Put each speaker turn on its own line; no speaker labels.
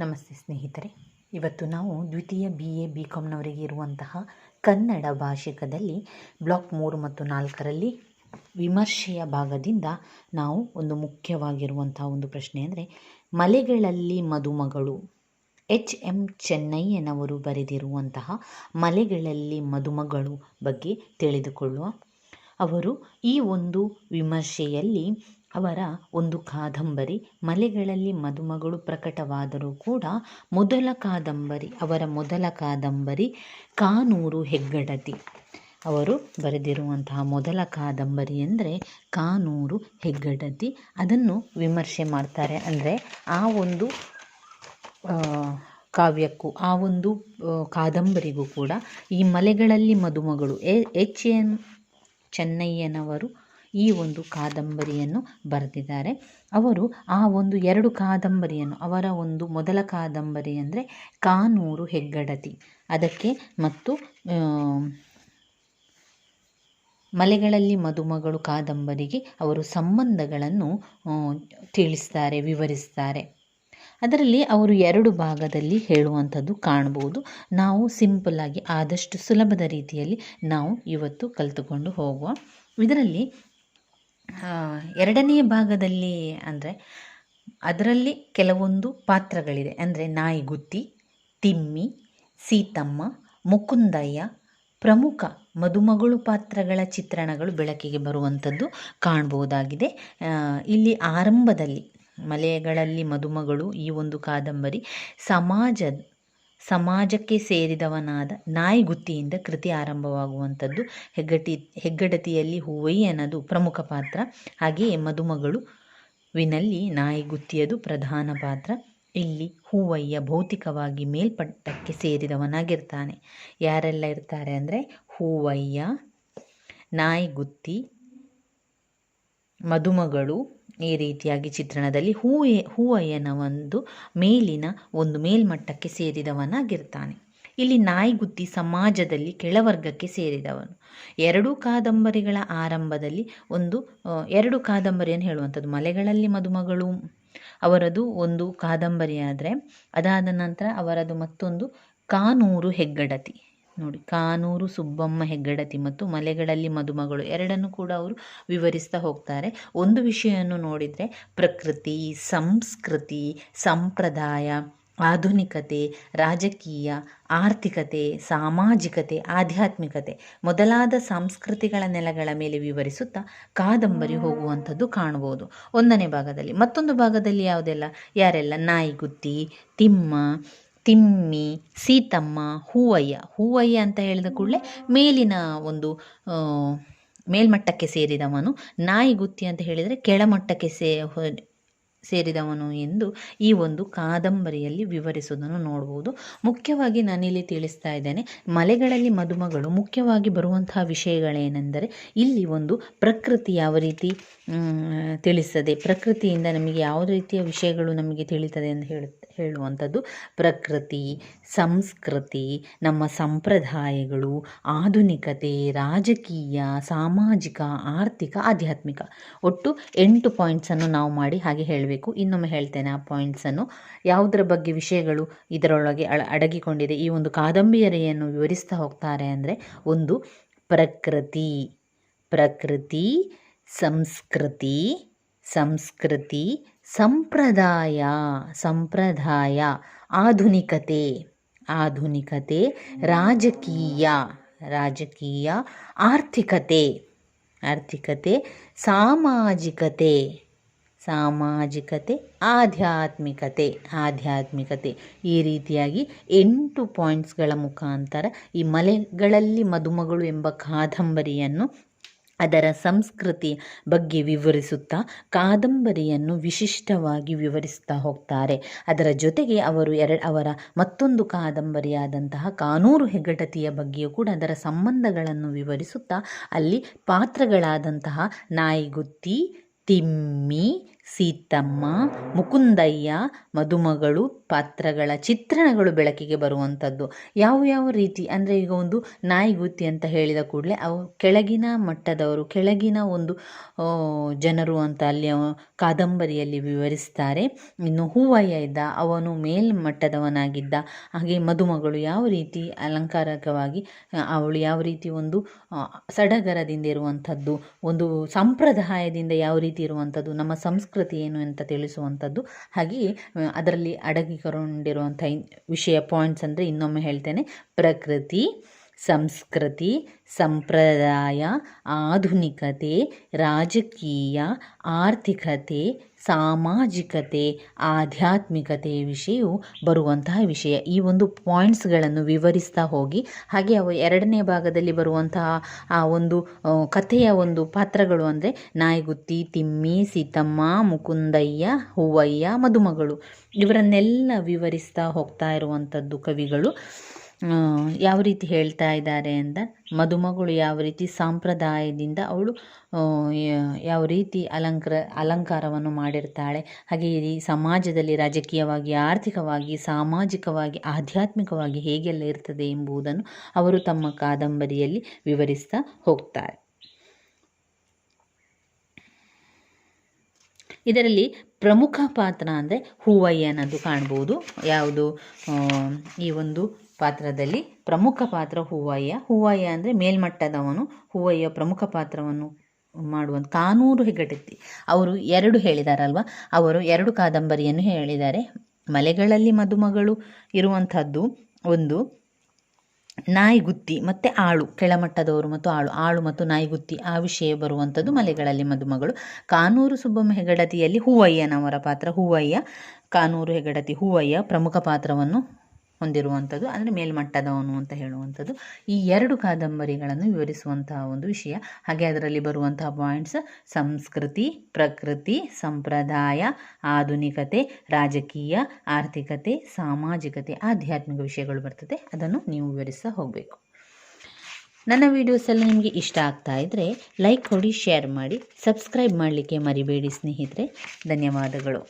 ನಮಸ್ತೆ ಸ್ನೇಹಿತರೆ. ಇವತ್ತು ನಾವು ದ್ವಿತೀಯ ಬಿ ಎ ಬಿ ಕಾಮ್ನವರಿಗೆ ಇರುವಂತಹ ಕನ್ನಡ ಭಾಷಿಕದಲ್ಲಿ ಬ್ಲಾಕ್ ಮೂರು ಮತ್ತು ನಾಲ್ಕರಲ್ಲಿ ವಿಮರ್ಶೆಯ ಭಾಗದಿಂದ ನಾವು ಒಂದು ಮುಖ್ಯವಾಗಿರುವಂತಹ ಒಂದು ಪ್ರಶ್ನೆ ಅಂದರೆ, ಮಲೆಗಳಲ್ಲಿ ಮದುಮಗಳು, ಎಚ್ ಎಂ ಚೆನ್ನಯ್ಯನವರು ಬರೆದಿರುವಂತಹ ಮಲೆಗಳಲ್ಲಿ ಮದುಮಗಳು ಬಗ್ಗೆ ತಿಳಿದುಕೊಳ್ಳುವ ಅವರು ಈ ಒಂದು ವಿಮರ್ಶೆಯಲ್ಲಿ ಅವರ ಒಂದು ಕಾದಂಬರಿ, ಮಲೆಗಳಲ್ಲಿ ಮದುಮಗಳು ಪ್ರಕಟವಾದರೂ ಕೂಡ ಮೊದಲ ಕಾದಂಬರಿ, ಅವರ ಮೊದಲ ಕಾದಂಬರಿ ಕಾನೂರು ಹೆಗ್ಗಡತಿ. ಅವರು ಬರೆದಿರುವಂತಹ ಮೊದಲ ಕಾದಂಬರಿ ಅಂದರೆ ಕಾನೂರು ಹೆಗ್ಗಡತಿ. ಅದನ್ನು ವಿಮರ್ಶೆ ಮಾಡ್ತಾರೆ. ಅಂದರೆ ಆ ಒಂದು ಕಾವ್ಯಕ್ಕೂ, ಆ ಒಂದು ಕಾದಂಬರಿಗೂ ಕೂಡ ಈ Malegalalli Madumagalu, A, H N ಚೆನ್ನಯ್ಯನವರು ಈ ಒಂದು ಕಾದಂಬರಿಯನ್ನು ಬರೆದಿದ್ದಾರೆ. ಅವರು ಆ ಒಂದು ಎರಡು ಕಾದಂಬರಿಯನ್ನು, ಅವರ ಒಂದು ಮೊದಲ ಕಾದಂಬರಿ ಅಂದರೆ ಕಾನೂರು ಹೆಗ್ಗಡತಿ. ಅದಕ್ಕೆ ಮತ್ತು ಮಲೆಗಳಲ್ಲಿ ಮದುಮಗಳು ಕಾದಂಬರಿಗೆ ಅವರು ಸಂಬಂಧಗಳನ್ನು ತಿಳಿಸ್ತಾರೆ, ವಿವರಿಸ್ತಾರೆ. ಅದರಲ್ಲಿ ಅವರು ಎರಡು ಭಾಗದಲ್ಲಿ ಹೇಳುವಂಥದ್ದು ಕಾಣ್ಬೋದು. ನಾವು ಸಿಂಪಲ್ಲಾಗಿ ಆದಷ್ಟು ಸುಲಭದ ರೀತಿಯಲ್ಲಿ ನಾವು ಇವತ್ತು ಕಲಿತುಕೊಂಡು ಹೋಗುವ. ಇದರಲ್ಲಿ ಎರಡನೆಯ ಭಾಗದಲ್ಲಿ ಅಂದರೆ ಅದರಲ್ಲಿ ಕೆಲವೊಂದು ಪಾತ್ರಗಳಿದೆ. ಅಂದರೆ ನಾಯಿಗುತ್ತಿ, ತಿಮ್ಮಿ, ಸೀತಮ್ಮ, ಮುಕುಂದಯ್ಯ, ಪ್ರಮುಖ ಮದುಮಗಳು ಪಾತ್ರಗಳ ಚಿತ್ರಣಗಳು ಬೆಳಕಿಗೆ ಬರುವಂಥದ್ದು ಕಾಣಬಹುದಾಗಿದೆ ಇಲ್ಲಿ ಆರಂಭದಲ್ಲಿ ಮಲೆಗಳಲ್ಲಿ ಮದುಮಗಳು ಈ ಒಂದು ಕಾದಂಬರಿ ಸಮಾಜ ಸಮಾಜಕ್ಕೆ ಸೇರಿದವನಾದ ನಾಯಿಗುತ್ತಿಯಿಂದ ಕೃತಿ ಆರಂಭವಾಗುವಂಥದ್ದು. ಹೆಗ್ಗಟಿ, ಹೆಗ್ಗಡತಿಯಲ್ಲಿ ಅನ್ನೋದು ಪ್ರಮುಖ ಪಾತ್ರ. ಹಾಗೆಯೇ ಮದುಮಗಳು ವಿನಲ್ಲಿ ನಾಯಿಗುತ್ತಿಯದು ಪ್ರಧಾನ ಪಾತ್ರ. ಇಲ್ಲಿ ಹೂವಯ್ಯ ಭೌತಿಕವಾಗಿ ಮೇಲ್ಪಟ್ಟಕ್ಕೆ ಸೇರಿದವನಾಗಿರ್ತಾನೆ. ಯಾರೆಲ್ಲ ಇರ್ತಾರೆ ಅಂದರೆ ಹೂವಯ್ಯ ನಾಯಿಗುತ್ತಿ, ಮದುಮಗಳು ಈ ರೀತಿಯಾಗಿ ಚಿತ್ರಣದಲ್ಲಿ ಹೂವೆ ಹೂವಯ್ಯನ ಒಂದು ಮೇಲಿನ ಒಂದು ಮೇಲ್ಮಟ್ಟಕ್ಕೆ ಸೇರಿದವನಾಗಿರ್ತಾನೆ. ಇಲ್ಲಿ ನಾಯಿಗುತ್ತಿ ಸಮಾಜದಲ್ಲಿ ಕೆಳವರ್ಗಕ್ಕೆ ಸೇರಿದವನು. ಎರಡೂ ಕಾದಂಬರಿಗಳ ಆರಂಭದಲ್ಲಿ ಒಂದು ಎರಡು ಕಾದಂಬರಿಯನ್ನು ಹೇಳುವಂಥದ್ದು. ಮಲೆಗಳಲ್ಲಿ ಮದುಮಗಳು, ಅವರದು ಒಂದು ಕಾದಂಬರಿ ಆದರೆ, ಅದಾದ ನಂತರ ಅವರದು ಮತ್ತೊಂದು ಕಾನೂರು ಹೆಗ್ಗಡತಿ. ನೋಡಿ. ಕಾನೂರು, ಸುಬ್ಬಮ್ಮ, ಹೆಗ್ಗಡತಿ ಮತ್ತು ಮಲೆಗಳಲ್ಲಿ ಮದುಮಗಳು ಎರಡನ್ನು ಕೂಡ ಅವರು ವಿವರಿಸ್ತಾ ಹೋಗ್ತಾರೆ. ಒಂದು ವಿಷಯವನ್ನು ನೋಡಿದರೆ ಪ್ರಕೃತಿ, ಸಂಸ್ಕೃತಿ, ಸಂಪ್ರದಾಯ, ಆಧುನಿಕತೆ, ರಾಜಕೀಯ, ಆರ್ಥಿಕತೆ, ಸಾಮಾಜಿಕತೆ, ಆಧ್ಯಾತ್ಮಿಕತೆ ಮೊದಲಾದ ಸಾಂಸ್ಕೃತಿಗಳ ನೆಲಗಳ ಮೇಲೆ ವಿವರಿಸುತ್ತಾ ಕಾದಂಬರಿ ಹೋಗುವಂಥದ್ದು ಕಾಣಬಹುದು ಒಂದನೇ ಭಾಗದಲ್ಲಿ. ಮತ್ತೊಂದು ಭಾಗದಲ್ಲಿ ಯಾವುದೆಲ್ಲ? ಯಾರೆಲ್ಲ? ನಾಯಿಗುತ್ತಿ, ತಿಮ್ಮ ತಿಮ್ಮಿ, ಸೀತಮ್ಮ, ಹೂವಯ್ಯ. ಹೂವಯ್ಯ ಅಂತ ಹೇಳಿದ ಕೂಡಲೇ ಮೇಲಿನ ಒಂದು ಮೇಲ್ಮಟ್ಟಕ್ಕೆ ಸೇರಿದವನು ನಾಯಿಗುತ್ತಿ ಅಂತ ಹೇಳಿದರೆ ಕೆಳಮಟ್ಟಕ್ಕೆ ಸೇ ಸೇರಿದವನು ಎಂದು ಈ ಒಂದು ಕಾದಂಬರಿಯಲ್ಲಿ ವಿವರಿಸುವುದನ್ನು ನೋಡ್ಬೋದು. ಮುಖ್ಯವಾಗಿ ನಾನಿಲ್ಲಿ ತಿಳಿಸ್ತಾ ಇದ್ದೇನೆ, ಮಲೆಗಳಲ್ಲಿ ಮದುಮಗಳು ಮುಖ್ಯವಾಗಿ ಬರುವಂತಹ ವಿಷಯಗಳೇನೆಂದರೆ ಇಲ್ಲಿ ಒಂದು ಪ್ರಕೃತಿ ಯಾವ ರೀತಿ ತಿಳಿಸ್ತದೆ. ಪ್ರಕೃತಿಯಿಂದ ನಮಗೆ ಯಾವ ರೀತಿಯ ವಿಷಯಗಳು ನಮಗೆ ತಿಳಿತದೆ ಎಂದು ಹೇಳು ಹೇಳುವಂಥದ್ದು. ಪ್ರಕೃತಿ, ಸಂಸ್ಕೃತಿ, ನಮ್ಮ ಸಂಪ್ರದಾಯಗಳು, ಆಧುನಿಕತೆ, ರಾಜಕೀಯ, ಸಾಮಾಜಿಕ, ಆರ್ಥಿಕ, ಆಧ್ಯಾತ್ಮಿಕ. ಒಟ್ಟು ಎಂಟು ಪಾಯಿಂಟ್ಸನ್ನು ನಾವು ಮಾಡಿ ಹಾಗೆ ಹೇಳಬೇಕು. ಇನ್ನೊಮ್ಮೆ ಹೇಳ್ತೇನೆ ಆ ಪಾಯಿಂಟ್ಸನ್ನು ಯಾವುದರ ಬಗ್ಗೆ ವಿಷಯಗಳು ಇದರೊಳಗೆ ಅಡಗಿಕೊಂಡಿದೆ? ಈ ಒಂದು ಕಾದಂಬರಿಯನ್ನು ವಿವರಿಸ್ತಾ ಹೋಗ್ತಾರೆ ಅಂದರೆ ಒಂದು ಪ್ರಕೃತಿ ಪ್ರಕೃತಿ, ಸಂಸ್ಕೃತಿ ಸಂಸ್ಕೃತಿ ಸಂಪ್ರದಾಯ ಸಂಪ್ರದಾಯ, ಆಧುನಿಕತೆ ಆಧುನಿಕತೆ, ರಾಜಕೀಯ ರಾಜಕೀಯ, ಆರ್ಥಿಕತೆ ಆರ್ಥಿಕತೆ, ಸಾಮಾಜಿಕತೆ ಸಾಮಾಜಿಕತೆ, ಆಧ್ಯಾತ್ಮಿಕತೆ ಆಧ್ಯಾತ್ಮಿಕತೆ. ಈ ರೀತಿಯಾಗಿ ಎಂಟು ಪಾಯಿಂಟ್ಸ್ಗಳ ಮುಖಾಂತರ ಈ ಮಲೆಗಳಲ್ಲಿ ಮದುಮಗಳು ಎಂಬ ಕಾದಂಬರಿಯನ್ನು ಅದರ ಸಂಸ್ಕೃತಿ ಬಗ್ಗೆ ವಿವರಿಸುತ್ತಾ ಕಾದಂಬರಿಯನ್ನು ವಿಶಿಷ್ಟವಾಗಿ ವಿವರಿಸ್ತಾ ಹೋಗ್ತಾರೆ. ಅದರ ಜೊತೆಗೆ ಅವರು ಎರಡು, ಅವರ ಮತ್ತೊಂದು ಕಾದಂಬರಿಯಾದಂತಹ ಕಾನೂರು ಹೆಗ್ಗಡತಿಯ ಬಗ್ಗೆಯೂ ಕೂಡ ಅದರ ಸಂಬಂಧಗಳನ್ನು ವಿವರಿಸುತ್ತಾ ಅಲ್ಲಿ ಪಾತ್ರಗಳಾದಂತಹ ನಾಯಿಗುತ್ತಿ, ತಿಮ್ಮಿ ಸೀತಮ್ಮ, ಮುಕುಂದಯ್ಯ, ಮದುಮಗಳು, ಪಾತ್ರಗಳ ಚಿತ್ರಣಗಳು ಬೆಳಕಿಗೆ ಬರುವಂಥದ್ದು ಯಾವ ಯಾವ ರೀತಿ ಅಂದರೆ ಈಗ ಒಂದು ನಾಯಿಗುತ್ತಿ ಅಂತ ಹೇಳಿದ ಕೂಡಲೇ ಅವು ಕೆಳಗಿನ ಮಟ್ಟದವರು, ಕೆಳಗಿನ ಒಂದು ಜನರು ಅಂತ ಅಲ್ಲಿ ಕಾದಂಬರಿಯಲ್ಲಿ ವಿವರಿಸ್ತಾರೆ. ಇನ್ನು ಹೂವಯ್ಯ ಇದ್ದ ಅವನು ಮೇಲ್ಮಟ್ಟದವನಾಗಿದ್ದ, ಹಾಗೆ ಮದುಮಗಳು ಯಾವ ರೀತಿ ಅಲಂಕಾರಕವಾಗಿ, ಅವಳು ಯಾವ ರೀತಿ ಒಂದು ಸಡಗರದಿಂದ ಇರುವಂಥದ್ದು ಒಂದು ಸಂಪ್ರದಾಯದಿಂದ ಯಾವ ರೀತಿ ಇರುವಂಥದ್ದು ನಮ್ಮ ಸಂಸ್ಕೃತಿ ಏನು ಅಂತ ತಿಳಿಸುವಂಥದ್ದು. ಹಾಗೆಯೇ ಅದರಲ್ಲಿ ಅಡಗಿಕೊಂಡಿರುವಂಥ ವಿಷಯ ಪಾಯಿಂಟ್ಸ್ ಅಂದರೆ ಇನ್ನೊಮ್ಮೆ ಹೇಳ್ತೇನೆ. ಪ್ರಕೃತಿ ಸಂಸ್ಕೃತಿ, ಸಂಪ್ರದಾಯ, ಆಧುನಿಕತೆ, ರಾಜಕೀಯ, ಆರ್ಥಿಕತೆ, ಸಾಮಾಜಿಕತೆ, ಆಧ್ಯಾತ್ಮಿಕತೆ ವಿಷಯವು ಬರುವಂತಹ ವಿಷಯ. ಈ ಒಂದು ಪಾಯಿಂಟ್ಸ್ಗಳನ್ನು ವಿವರಿಸ್ತಾ ಹೋಗಿ, ಹಾಗೆ ಅವು ಎರಡನೇ ಭಾಗದಲ್ಲಿ ಬರುವಂತಹ ಆ ಒಂದು ಕಥೆಯ ಒಂದು ಪಾತ್ರಗಳು ಅಂದರೆ ನಾಯಿಗುತ್ತಿ, ತಿಮ್ಮಿ, ಸೀತಮ್ಮ, ಮುಕುಂದಯ್ಯ, ಹೂವಯ್ಯ, ಮದುಮಗಳು. ಇವರನ್ನೆಲ್ಲ ವಿವರಿಸ್ತಾ ಹೋಗ್ತಾ ಇರುವಂಥದ್ದು ಕವಿಗಳು. ಯಾವ ರೀತಿ ಹೇಳ್ತಾ ಇದ್ದಾರೆ ಅಂತ? ಮದುಮಗಳು ಯಾವ ರೀತಿ ಸಂಪ್ರದಾಯದಿಂದ ಅವಳು ಯಾವ ರೀತಿ ಅಲಂಕಾರ, ಅಲಂಕಾರವನ್ನು ಮಾಡಿರ್ತಾಳೆ? ಹಾಗೆ ಈ ಸಮಾಜದಲ್ಲಿ ರಾಜಕೀಯವಾಗಿ, ಆರ್ಥಿಕವಾಗಿ, ಸಾಮಾಜಿಕವಾಗಿ, ಆಧ್ಯಾತ್ಮಿಕವಾಗಿ ಹೇಗೆಲ್ಲ ಇರ್ತದೆ ಎಂಬುದನ್ನು ಅವರು ತಮ್ಮ ಕಾದಂಬರಿಯಲ್ಲಿ ವಿವರಿಸ್ತಾ ಹೋಗ್ತಾರೆ. ಇದರಲ್ಲಿ ಪ್ರಮುಖ ಪಾತ್ರ ಅಂದರೆ ಅನ್ನೋದು ಕಾಣ್ಬೋದು. ಯಾವುದು? ಈ ಒಂದು ಪಾತ್ರದಲ್ಲಿ ಪ್ರಮುಖ ಪಾತ್ರ ಹೂವಯ್ಯ. ಹೂವಯ್ಯ ಅಂದರೆ ಮೇಲ್ಮಟ್ಟದವನು, ಹೂವಯ್ಯ ಪ್ರಮುಖ ಪಾತ್ರವನ್ನು ಮಾಡುವಂಥ ಕಾನೂರು ಹೆಗಡತಿ ಅವರು ಎರಡು ಹೇಳಿದಾರಲ್ವ? ಅವರು ಎರಡು ಕಾದಂಬರಿಯನ್ನು ಹೇಳಿದ್ದಾರೆ. ಮಲೆಗಳಲ್ಲಿ ಮದುಮಗಳು ಇರುವಂಥದ್ದು ಒಂದು ನಾಯಿಗುತ್ತಿ ಮತ್ತು ಆಳು, ಕೆಳಮಟ್ಟದವರು ಮತ್ತು ಆಳು ಆಳು ಮತ್ತು ನಾಯಿಗುತ್ತಿ ಆ ವಿಷಯ ಬರುವಂಥದ್ದು ಮಲೆಗಳಲ್ಲಿ ಮದುಮಗಳು. ಕಾನೂರು ಸುಬ್ಬಮ್ಮ ಹೆಗಡತಿಯಲ್ಲಿ ಹೂವಯ್ಯನವರ ಪಾತ್ರ. ಹೂವಯ್ಯ, ಕಾನೂರು ಹೆಗಡತಿ ಹೂವಯ್ಯ ಪ್ರಮುಖ ಪಾತ್ರವನ್ನು ಹೊಂದಿರುವಂಥದ್ದು ಅಂದರೆ ಮೇಲ್ಮಟ್ಟದವನು ಅಂತ ಹೇಳುವಂಥದ್ದು ಈ ಎರಡು ಕಾದಂಬರಿಗಳನ್ನು ವಿವರಿಸುವಂತಹ ಒಂದು ವಿಷಯ. ಹಾಗೆ ಅದರಲ್ಲಿ ಬರುವಂತಹ ಪಾಯಿಂಟ್ಸ್ ಸಂಸ್ಕೃತಿ, ಪ್ರಕೃತಿ, ಸಂಪ್ರದಾಯ, ಆಧುನಿಕತೆ, ರಾಜಕೀಯ, ಆರ್ಥಿಕತೆ, ಸಾಮಾಜಿಕತೆ, ಆಧ್ಯಾತ್ಮಿಕ ವಿಷಯಗಳು ಬರ್ತದೆ. ಅದನ್ನು ನೀವು ವಿವರಿಸ್ತಾ ಹೋಗಬೇಕು. ನನ್ನ ವೀಡಿಯೋಸ್ ಎಲ್ಲ ನಿಮಗೆ ಇಷ್ಟ ಆಗ್ತಾ ಇದ್ದರೆ ಲೈಕ್ ಕೊಡಿ ಶೇರ್ ಮಾಡಿ ಸಬ್ಸ್ಕ್ರೈಬ್ ಮಾಡಲಿಕ್ಕೆ ಮರಿಬೇಡಿ ಸ್ನೇಹಿತರೆ. ಧನ್ಯವಾದಗಳು.